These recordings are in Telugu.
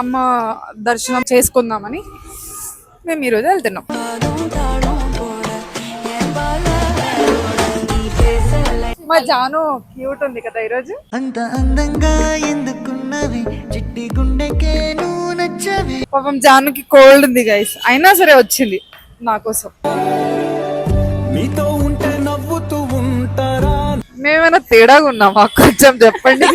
అమ్మ దర్శనం చేసుకుందామని మేము ఈరోజు వెళ్తున్నాం. మా జాను క్యూట్ ఉంది కదా ఈరోజు. అంత అందంగా ఎందుకున్నవి? చిట్టి గుండెకే నువ్వు నచ్చవి. పాపం జానుకి కోల్డ్ ఉంది గైస్ అయినా సరే వచ్చింది నా కోసం. మీతో ఉంటే నవ్వుతూ ఉంటారా? మేమైనా తేడాగా ఉన్నామా? కొంచెం చెప్పండి.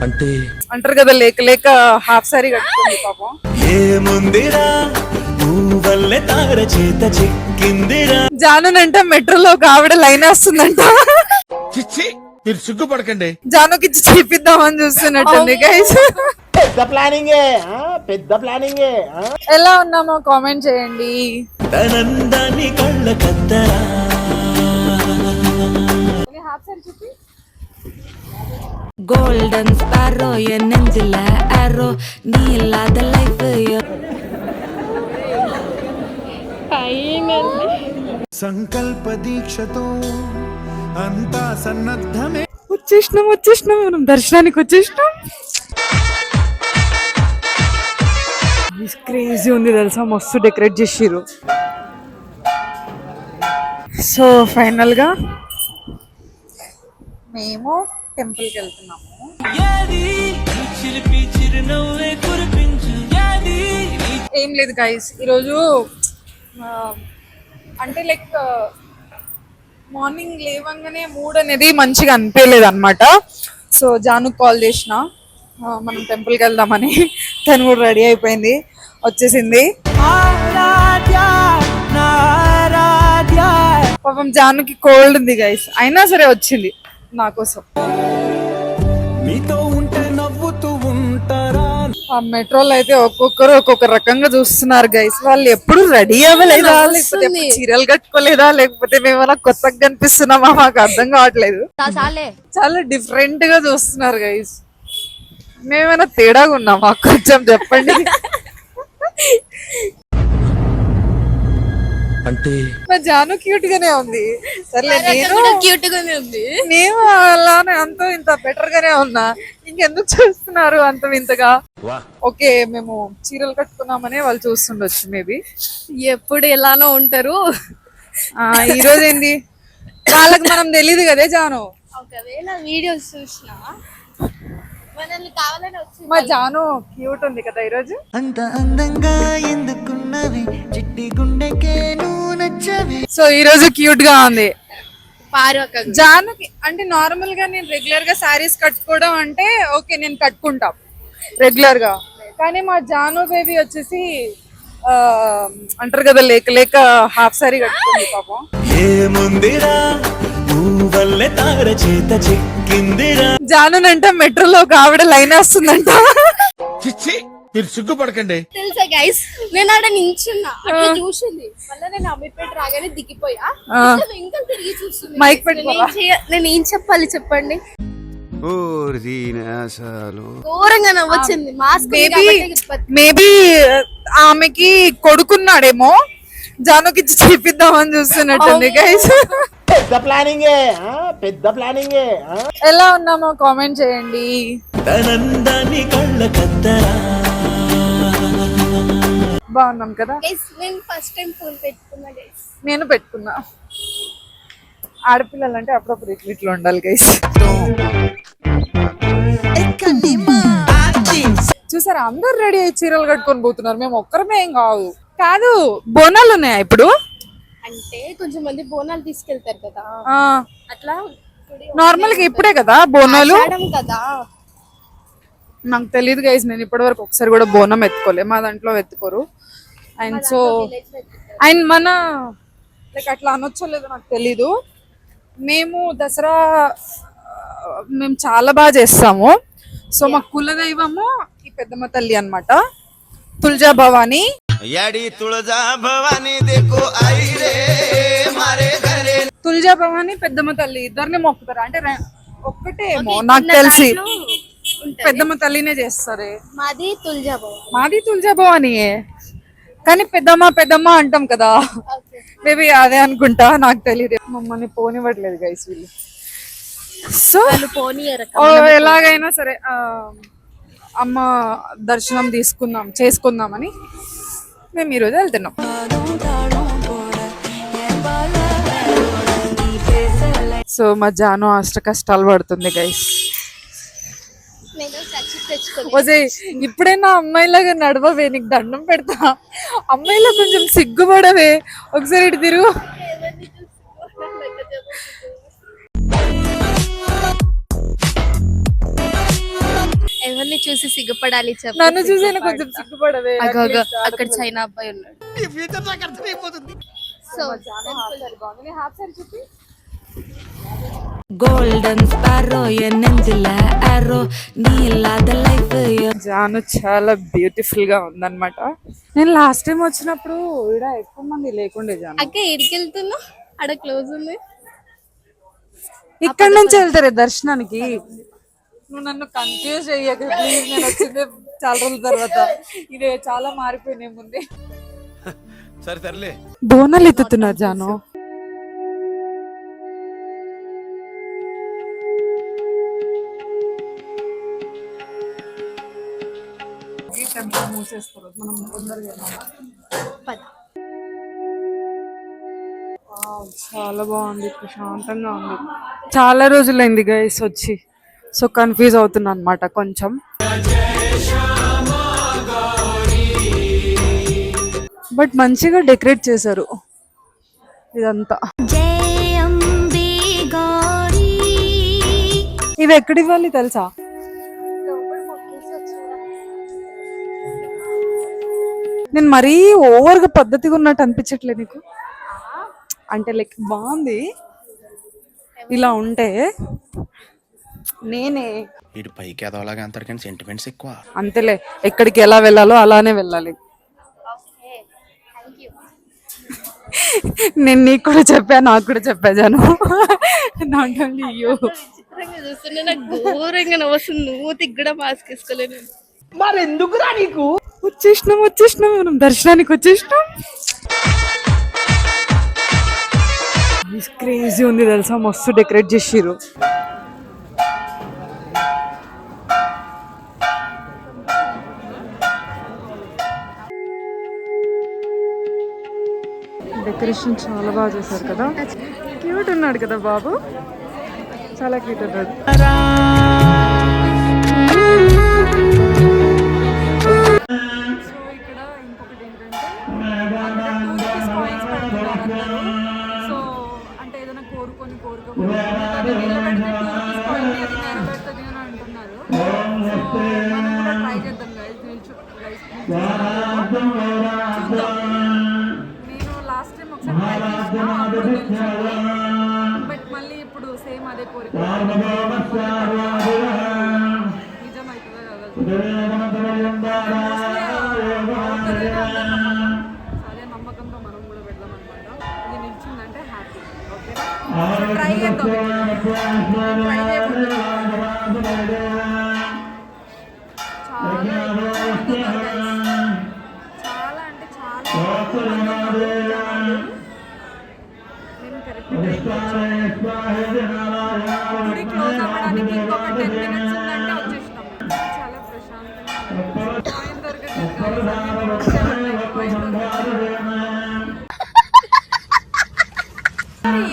అంటే అంటారు కదా లేక లేక హాఫ్ సారీ కట్టుకుంది పాపం. ఏముందిరా వల్లే తార చేత చిక్కిందిరా. జానునంటే మెట్రోలో ఒక ఆవిడ లైన్ వస్తుందంట. చిచ్చి మీరు సిగ్గుపడకండి. జానుకి చూపిద్దామని చూస్తున్నట్టుంది గైస్ పెద్ద ప్లానింగే ఆ? పెద్ద ప్లానింగే? ఎలా ఉన్నామో కామెంట్ చేయండి. తనందాన్ని కళ్ళ కద్దరా கோல்டன் ஸ்பாரோ என் நெஞ்சில ஆரோ நீ இல்லாத லைஃப் సంకల్ప దీక్షతో అంతా సన్నద్ధమే వచ్చేసినాం వచ్చేసినాం మనం దర్శనానికి వచ్చేసినాం క్రేజీ ఉంది తెలుసా మస్తు డెకరేట్ చేసిర్రు సో ఫైనల్ గా మేము టెంపుల్కి వెళ్తున్నాము. ఏం లేదు గైస్ ఈరోజు అంటే లైక్ మార్నింగ్ లేవంగానే మూడ్ అనేది మంచిగా అనిపించలేదు అనమాట సో జాను కాల్ చేసిన మనం టెంపుల్కి వెళ్దామని. తను కూడా రెడీ అయిపోయింది వచ్చేసింది. పాపం జానుకి కోల్డ్ ఉంది గైస్ అయినా సరే వచ్చింది. నా కోసం. మీతో ఉంటే నవ్వుతూ ఉంటారా? ఆ మెట్రోలో అయితే ఒక్కొక్కరు ఒక్కొక్క రకంగా చూస్తున్నారు గైస్ వాళ్ళు ఎప్పుడు రెడీ అవ్వలేదా? లేకపోతే చీరలు కట్టుకోలేదా? లేకపోతే మేమైనా కొత్తగా కనిపిస్తున్నామా? మాకు అర్థం కావట్లేదు. చాలా. డిఫరెంట్గా చూస్తున్నారు గైస్ మేమైనా తేడాగా ఉన్నామా? కొంచెం చెప్పండి. అంటే మా జాను క్యూట్ గానే ఉంది. సర్లే నేను క్యూట్ గానే ఉంది. నేను అలానే అంత ఇంత బెటర్ గానే ఉన్నా. ఇంకెందుకు చూస్తున్నారు అంత వింతగా? ఓకే మేము చీరలు కట్టుకున్నామనే వాళ్ళు చూస్తుండొచ్చు మేబీ. ఎప్పుడు ఎలానో ఉంటారు. ఈ రోజు ఏంది? వాళ్ళకి మనం తెలియదు కదే జాను. ఒకవేళ వీడియోస్ చూసినా మా జాను క్యూట్ ఉంది కదా ఈరోజు? అంత అందంగా ఎందుకున్నవి? చిట్టి గుండెకే నువ్వు నచ్చవి. సో ఈ రోజు క్యూట్గా ఉంది. జానుకి అంటే నార్మల్గా నేను రెగ్యులర్గా శారీస్ కట్టుకోవడం అంటే ఓకే నేను కట్టుకుంటా. రెగ్యులర్గా. కానీ మా జాను బేబీ వచ్చేసి ఆ, అంటారు కదా లేక లేక హాఫ్ సారీ కట్టుకుంది పాపం. ఏముందిరా వల్లే తార చేత చిక్కిందిరా. జానునంటే మెట్రోలో ఒక ఆవిడ లైన్ వస్తుందంట. చిచ్చి మీరు సిగ్గుపడకండి. తెలుసా గైస్ నేను ఆడ నించున్నా. అట్లా చూసింది. మళ్ళీ నేను అమ్మిపేట రాగానే దిగిపోయా. ఆ. ఇంకా ఇంకా తిరిగి చూస్తుంది. మైక్ నేను? ఏం చేయ- నేను ఏం చెప్పాలి చెప్పండి? అసలు ఘోరంగా నవ్వొచ్చింది. మాస్క్ మేబీ మేబీ ఆమెకి కొడుకున్నాడేమో. జానుకి ఇచ్చి చూపిద్దామని చూస్తున్నట్టుంది గైస్ పెద్ద ప్లానింగే? పెద్ద ప్లానింగే? ఎలా ఉన్నామో కామెంట్ చేయండి. తనందాన్ని కళ్ళ కద్దరా బాగున్నాం కదా? గైస్ నేను ఫస్ట్ టైం ఫోన్ పెట్టుకున్నా గైస్ నేను పెట్టుకున్నా. ఆడపిల్లలు అంటే అప్పుడప్పుడు ఇట్లా ఇట్లా ఉండాలి గైస్ చూసారా? అందరు రెడీ అయ్యి చీరలు కట్టుకొని పోతున్నారు. మేము ఒక్కరమే ఏం కాదు. కాదు బోనాలు ఉన్నాయా ఇప్పుడు? అంటే కొంచెం మంది బోనాలు తీసుకెళ్తారు కదా. అట్లా నార్మల్గా ఇప్పుడే కదా బోనాలు? కదా. నాకు తెలియదు గైస్ నేను ఇప్పటివరకు ఒకసారి కూడా బోనం ఎత్తుకోలే. మా దాంట్లో ఎత్తుకోరు. అండ్ సో అండ్ మన లైక్ అట్లా అనొచ్చో లేదో నాకు తెలీదు. మేము దసరా మేము చాలా బాగా చేస్తాము. సో మా కులదైవము ఈ పెద్దమ్మ తల్లి అన్నమాట. తుల్జా భవాని యాడి తుళజా భవానీ దేకో ఐ రే మారే ఘరే తుల్జా భవాని పెద్దమ్మ తల్లి ఇద్దరిని మొక్కుతారు? అంటే రె- ఒక్కటే నాకు తెలిసి పెద్దమ్మ తల్లినే చేస్తారు? మాది తుల్జాబాబు మాది తుల్జా భవానియే కానీ పెద్దమ్మ పెద్దమ్మ అంటాం కదా. మేబీ అదే అనుకుంటా నాకు తెలియదు మమ్మల్ని పోనివ్వట్లేదు గైస్ వీళ్ళు. సో వాళ్ళు పోనీయరు ఓ ఎలాగైనా సరే ఆ, అమ్మ దర్శనం తీసుకుందాం చేసుకుందామని. మేము ఈరోజు వెళ్తున్నాం. సో మా జాను అష్ట కష్టాలు పడుతుంది గైస్ ఇప్పుడైనా అమ్మాయిలాగా నడవవే నీకు దండం పెడతా. అమ్మాయిలా కొంచెం సిగ్గుపడవే. ఒకసారి ఇటు తిరుగు. ఎవరిని చూసి సిగ్గుపడాలి చెప్పు. నన్ను చూసైనా కొంచెం సిగ్గుపడవే. అగో, అగో, అక్కడ చైనా అబ్బాయి ఉన్నాడు. సో గోల్డెన్ స్పారో ఎన్ నెంజిల ఆరో నీ ఇల్లాద లైఫ్ జాను చాలా బ్యూటిఫుల్గా ఉందన్నమాట. నేను లాస్ట్ టైం వచ్చినప్పుడు ఈడ ఎక్కువ మంది లేకుండే జాను. అక్క ఎడికి వెళ్తున్నా అక్కడ క్లోజ్ ఉంది. ఇక్కడ నుంచి వెళ్తారే దర్శనానికి? నువ్వు నన్ను కన్ఫ్యూజ్ అయ్యాక ప్లీజ్ నేను వచ్చింది చాలా రోజుల తర్వాత. ఇది చాలా మారిపోయినాయి ముందే. సరే తరలే బోనాలు ఎత్తుతున్నారు జాను. మూసేస్తారు. మనం తొందరగా చాలా బాగుంది. ప్రశాంతంగా ఉంది. చాలా రోజులైంది గైస్ వచ్చి. సో కన్ఫ్యూజ్ అవుతున్నా అనమాట కొంచెం. బట్ మంచిగా డెకరేట్ చేశారు. ఇదంతా. ఇవి ఎక్కడ ఇవ్వాలి తెలుసా? నేను మరీ ఓవర్గా పద్ధతిగా ఉన్నట్టు అనిపించట్లేదు నీకు. అంటే లైక్ బాగుంది. ఇలా ఉంటే నేనే. ఇటు పైకి ఎదవలాగా అంటారు కానీ సెంటిమెంట్స్ ఎక్కువ. అంతేలే ఎక్కడికి ఎలా వెళ్ళాలో అలానే వెళ్ళాలి. నేను నీకు కూడా చెప్పా నాకు కూడా చెప్పా జాను. నాట్ ఓన్లీ యూ చిత్రంగా చూస్తుంటే నాకు ఘోరంగా నవ్వుతుంది నువ్వు తిగ్గడా మాస్క్ వేసుకోలేను. వచ్చేసినాం వచ్చేసినాం. మనం దర్శనానికి వచ్చేసినాం. క్రేజీ ఉంది తెలుసా? మస్తు డెకరేట్ చేసిర్రు. డెకరేషన్ చాలా బాగా చేశారు కదా. క్యూట్ ఉన్నాడు కదా బాబు. చాలా క్యూట్ ఉన్నాడు. సో అంటే ఏదైనా కోరుకొని కోరుకోకూడదు ఓకే చాలా అంటే చాలా గుడి క్లోజ్ అవ్వడానికి ఇంకొక టెన్ మినిట్స్ ఉందంటే వచ్చేసినాం చాలా ప్రశాంతంగా ఉంది.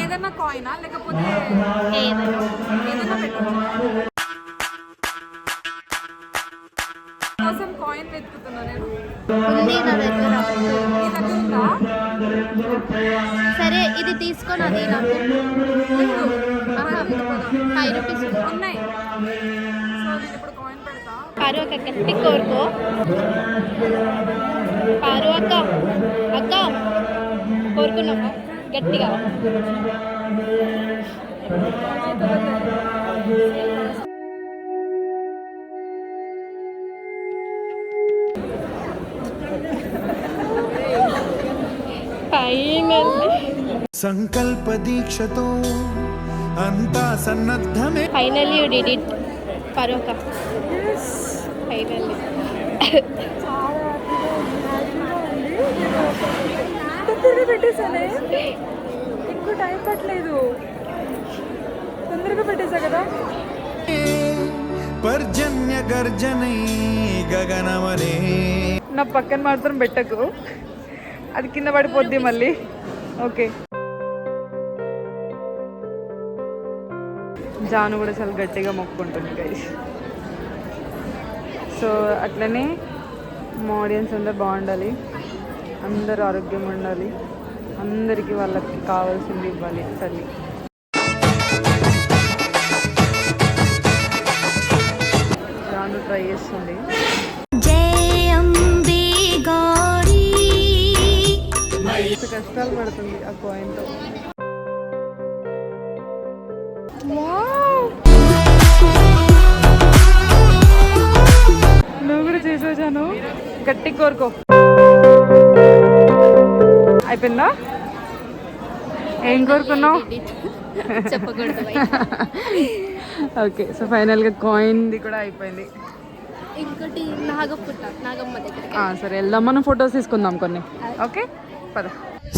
ఏదైనా కాయినా లేకపోతే ఏదైనా కోసం కాయిన్ వెతుకుతున్నా నేను. ఉంది నా దగ్గర. నీ దగ్గర ఉందా? సరే ఇది తీసుకొని అది నాకు. ఫైవ్ రూపీస్ ఉన్నాయి. సో నేను ఇప్పుడు కాయిన్ పెడతా. పారు అక్క గట్టి కోరుకో. పారు అక్క. అక్క కోరుకున్నావా? గట్టిగా. సంకల్ప దీక్షతో అంతా సన్నద్ధమే. Finally you did it. Finally. దగ్గర పెట్టేసానే ఎక్కువ టైం పట్టలేదు. తొందరగా తొందరగా పెట్టేసా కదా? పర్జన్య గర్జనై గగనమనే. నా పక్కన మాత్రం పెట్టకు. అది కింద పడిపోద్ది మళ్ళీ. ఓకే. జాను కూడా చాలా గట్టిగా మొక్కుంటుంది గైస్ సో అట్లనే మా ఆడియన్స్ అందరు బాగుండాలి. అందరు ఆరోగ్యం ఉండాలి. అందరికీ వాళ్ళకి కావాల్సింది ఇవ్వాలి తల్లి. రాను ట్రై చేస్తుంది. కష్టాలు పడుతుంది ఆ కాయిన్తో నువ్వు కూడా చేసేసాను. గట్టి కోరుకో. అయిపోయిందా? ఏం కోరుకున్నావు? చెప్పకూడదు. ఓకే సో ఫైనల్గా కాయిన్ది కూడా అయిపోయింది. ఇంకోటి నాగపుట్ట నాగమ్మ సరే వెళ్దాం మనం ఫొటోస్ తీసుకుందాం కొన్ని. ఓకే పద.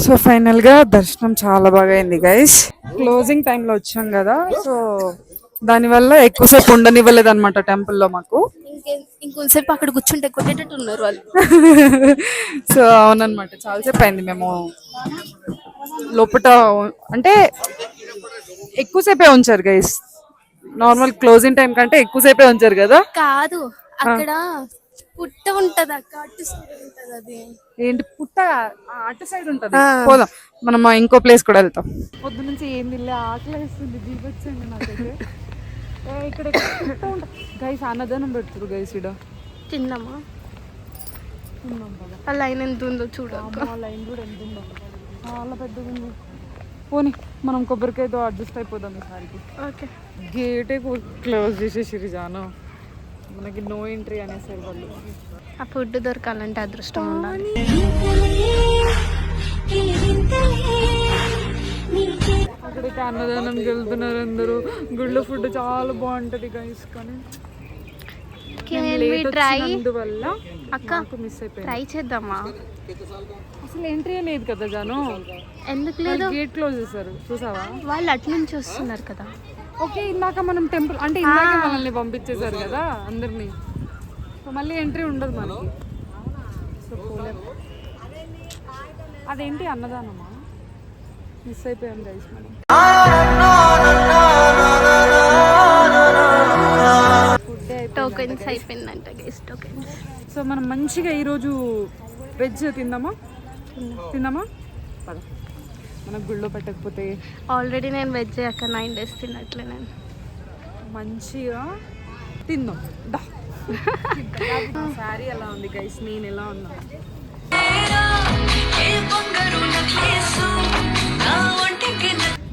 సో ఫైనల్గా దర్శనం చాలా బాగా అయింది గైస్ క్లోజింగ్ టైంలో వచ్చాం కదా సో దానివల్ల ఎక్కువసేపు ఉండనివ్వలేదు అనమాట టెంపుల్లో మాకు. ఇంకే ఇంకొంతసేపు అక్కడ కూర్చుంటే కొట్టేటట్టు ఉన్నారు వాళ్ళు. సో అవునన్నమాట. చాలాసేపు అయింది మేము లోపట అంటే ఎక్కువసేపే ఉంచారు గైస్ నార్మల్ క్లోజింగ్ టైం కంటే ఎక్కువసేపే ఉంచారు కదా? కాదు అక్కడ పుట్ట ఉంటది అక్క అటు సైడ్ ఉంటది అది. ఏంటి పుట్ట ఆ అటు సైడ్ ఉంటది. పోదాం. మనం ఆ ఇంకో ప్లేస్ కూడా వెళ్తాం. పొద్దు నుంచి ఏం తినలే ఆకలి వేస్తుంది జీవొచ్చండి నాకైతే ఇక్కడ గైస్ అన్నదానం పెడుతురు గైస్ ఇడ తిన్నామా? ఆ లైన్ ఎంత ఉందో ఆ లైన్ కూడా ఎంత ఉందో. చాలా పెద్దగా ఉంది. పోనీ మనం కొబ్బరికాయతో అడ్జస్ట్ అయిపోదాం ఈసారికి. ఓకే. గేటే క్లోజ్ చేసేసిరి జాను. మనకి నో ఎంట్రీ అనేసారు వాళ్ళు. ఆ ఫుడ్ దొరకాలంటే అదృష్టం ఉండాలి. అక్కడికి అన్నదానంకి వెళ్తున్నారు అందరూ. గుళ్ళో ఫుడ్ చాలా బాగుంటది గైస్ కానీ అందువల్ల అక్క మిస్ అయిపోయింది. ట్రై చేద్దామా? అసలు ఎంట్రీ లేదు కదా జాను. ఎందుకు లేదు? గేట్ క్లోజ్ చేశారు చూసావా? వాళ్ళు అటు నుంచి వస్తున్నారు కదా. ఓకే ఇందాక మనం టెంపుల్ అంటే ఇందాక మనల్ని పంపించేశారు కదా అందరినీ. సో మళ్ళీ ఎంట్రీ ఉండదు మనకి. అదేంటి అన్నదానమా? మిస్ అయిపోయాం గైస్ మనం టోకెన్స్ అయిపోయిందంట గెస్ట్ టోకెన్స్ సో మనం మంచిగా ఈరోజు వెజ్ తిందామా? తిందామా పద. మనకు గుళ్ళో పెట్టకపోతే ఆల్రెడీ నేను వెజ్ అక్క నైన్ డేస్ తిన్నట్లే నేను. మంచిగా తిందాం దా. శారీ ఎలా ఉంది గైస్ నేను ఎలా ఉన్నా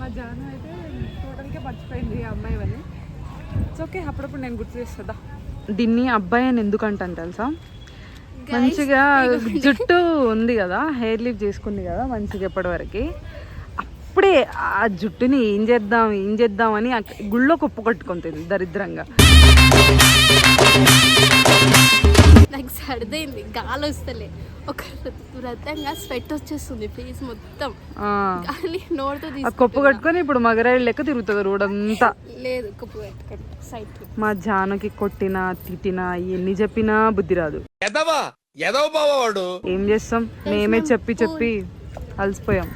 మా జాను అయితే టోటల్గా మర్చిపోయింది అమ్మాయి అని ఇట్స్ ఓకే అప్పుడప్పుడు నేను గుర్తు చేస్తుందా దీన్ని అబ్బాయి అని ఎందుకు అంటాను తెలుసా మంచిగా జుట్టు ఉంది కదా హెయిర్ లిఫ్ట్ చేసుకుంది కదా మంచిగా ఎప్పటివరకు. అప్పుడే ఆ జుట్టుని ఏం చేద్దాం ఏం చేద్దాం అని ఆ గుళ్ళో కుప్పు కొట్టుకుంటుంది దరిద్రంగా. నాకు సర్దైంది గాలి వస్తలే. ఒక వ్రతంగా స్వెట్ వచ్చేస్తుంది ఫేస్ మొత్తం. గాలి నోటితో తీసుకు కుప్పు కట్టుకొని ఇప్పుడు మగరాయి లెక్క తిరుగుతుంది రోడ్ అంతా లేదు కుప్పు పెట్టుకోండి సైడ్ మా జానుకి కొట్టినా తిట్టినా ఎన్ని చెప్పినా బుద్ధి రాదు. ఏం చేస్తాం? మేమే చెప్పి చెప్పి అలసిపోయాం.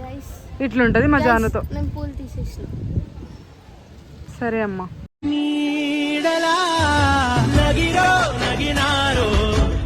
గైస్ ఇట్లుంటది మా జానుతో. నేను పూలు తీసేసిన. సరే అమ్మా. నీడలా